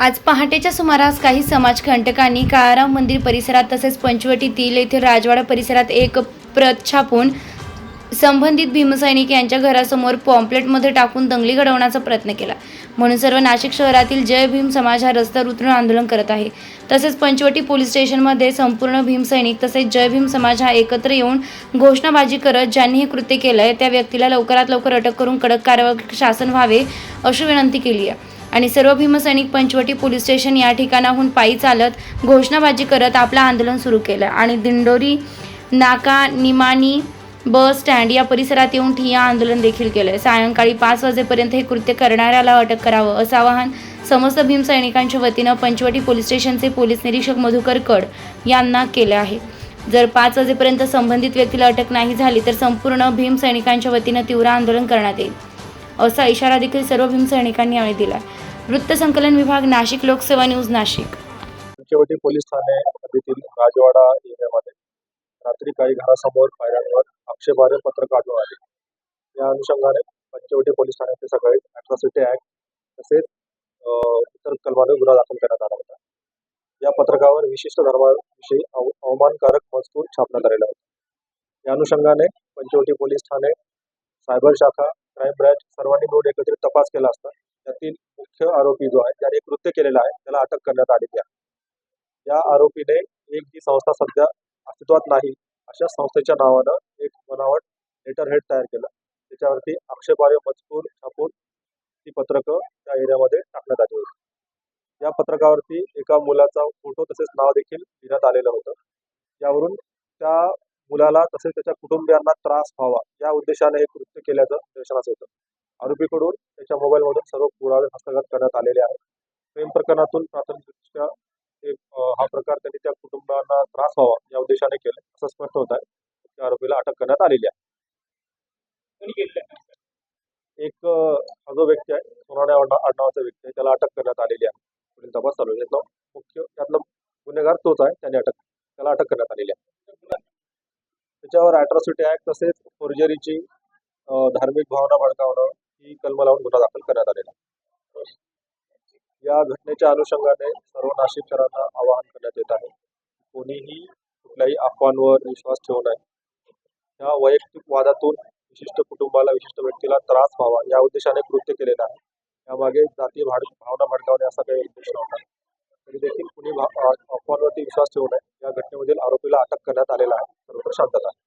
आज पहाटेच्या सुमारास काही समाजकंटकांनी काळाराम मंदिर परिसरात तसेच पंचवटीतील येथील राजवाडा परिसरात एक प्रत छापून संबंधित भीमसैनिक यांच्या घरासमोर पॉम्पलेटमध्ये टाकून दंगली घडवण्याचा प्रयत्न केला. म्हणून सर्व नाशिक शहरातील जय भीम समाज हा रस्त्यावर उतरून आंदोलन करत आहे. तसेच पंचवटी पोलीस स्टेशनमध्ये संपूर्ण भीमसैनिक तसेच जय भीम समाज हा एकत्र येऊन घोषणाबाजी करत ज्यांनी हे कृत्य केलं आहे त्या व्यक्तीला लवकरात लवकर अटक करून कडक कारवाई शासन व्हावे अशी विनंती केली आहे. आणि सर्व भीमसैनिक पंचवटी पोलीस स्टेशन या ठिकाणाहून पायी चालत घोषणाबाजी करत आपलं आंदोलन सुरू केलं. आणि दिंडोरी नाका निमानी बस स्टँड या परिसरात येऊन ठिया आंदोलन देखील केलं सायंकाळी पाच वाजेपर्यंत हे कृत्य करणाऱ्याला अटक करावं असं आवाहन समस्त भीमसैनिकांच्या वतीनं पंचवटी पोलीस स्टेशनचे पोलीस निरीक्षक मधुकर कड यांना केलं आहे. जर पाच वाजेपर्यंत संबंधित व्यक्तीला अटक नाही झाली तर संपूर्ण भीमसैनिकांच्या वतीनं तीव्र आंदोलन करण्यात येईल असा इशारा देखील सर्व भीमसैनिकांनी यावेळी दिला वृत्तसंकलन विभाग नाशिक लोकसेवा न्यूज नाशिक. पंचवटी पोलीस ठाणे हद्दीतील राजवाडा एरियामध्ये रात्री काही घरासमोर पायऱ्यांवर आक्षेपार्ह पत्रक आढळून आले. या अनुषंगाने पंचवटी पोलीस ठाण्याचे सकाळी अॅट्रॉसिटी ऍक्ट तसेच इतर कलमाने गुन्हा दाखल करण्यात आला होता. या पत्रकावर विशिष्ट धर्माविषयी अव अवमानकारक मजकूर छापण्यात आलेला होता. या अनुषंगाने पंचवटी पोलीस ठाणे सायबर शाखा क्राईम ब्रँच सर्वांनी मिळून एकत्रित तपास केला असता मुख्य आरोपी जो आहे ज्याने कृत्य केलेलं आहे. त्याला अटक करण्यात आलेली आहे. या आरोपीने एक जी संस्था सध्या अस्तित्वात नाही अशा संस्थेच्या नावानं एक बनावट लेटर हेड तयार केलं. त्याच्यावरती आक्षेपार्ह मजकूर छापून ती पत्रकं त्या एरियामध्ये टाकण्यात आली होती. या पत्रकावरती एका मुलाचा फोटो तसेच नाव देखील लिहिण्यात आलेलं होतं. यावरून त्या मुलाला तसेच त्याच्या कुटुंबियांना त्रास व्हावा या उद्देशाने हे कृत्य केल्याचं दर्शनाचं होतं आरोपीकडून त्याच्या मोबाईलमधून सर्व पुरावे हस्तगत करण्यात आलेले आहेत. प्रेम प्रकरणातून प्राथमिकदृष्ट्या हे, हा प्रकार त्यांनी त्या कुटुंबांना त्रास व्हावा या उद्देशाने केले असं स्पष्ट होत आहे. त्या आरोपीला अटक करण्यात आलेली आहे. एक हा जो व्यक्ती आहे सोनाने आडना- आडनावाचा व्यक्ती आहे त्याला अटक करण्यात आलेली आहे. पुढील तपास चालू आहे. यातला मुख्य त्यातला गुन्हेगार तोच आहे त्याने अटक त्याला अटक करण्यात आलेली आहे. त्याच्यावर अॅट्रॉसिटी ॲक्ट तसेच फोर्जरीची धार्मिक भावना भडकावणं ही कलम लावून गुन्हा दाखल करण्यात आलेला आहे. या घटनेच्या अनुषंगाने सर्व नाशिककरांना आवाहन करण्यात येत आहे. कोणीही कुठल्याही अफवांवर विश्वास ठेवू नये. या वैयक्तिक वादातून विशिष्ट कुटुंबाला विशिष्ट व्यक्तीला त्रास व्हावा या उद्देशाने कृत्य केलेलं आहे. यामागे जाती भाड भावना भडकावणे असा काही उद्देश नव्हता. तरी देखील कुणी भा- अफवांवरती विश्वास ठेवू नये या घटनेमधील आरोपीला अटक करण्यात आलेला आहे. सर्वत्र शांतता. आहे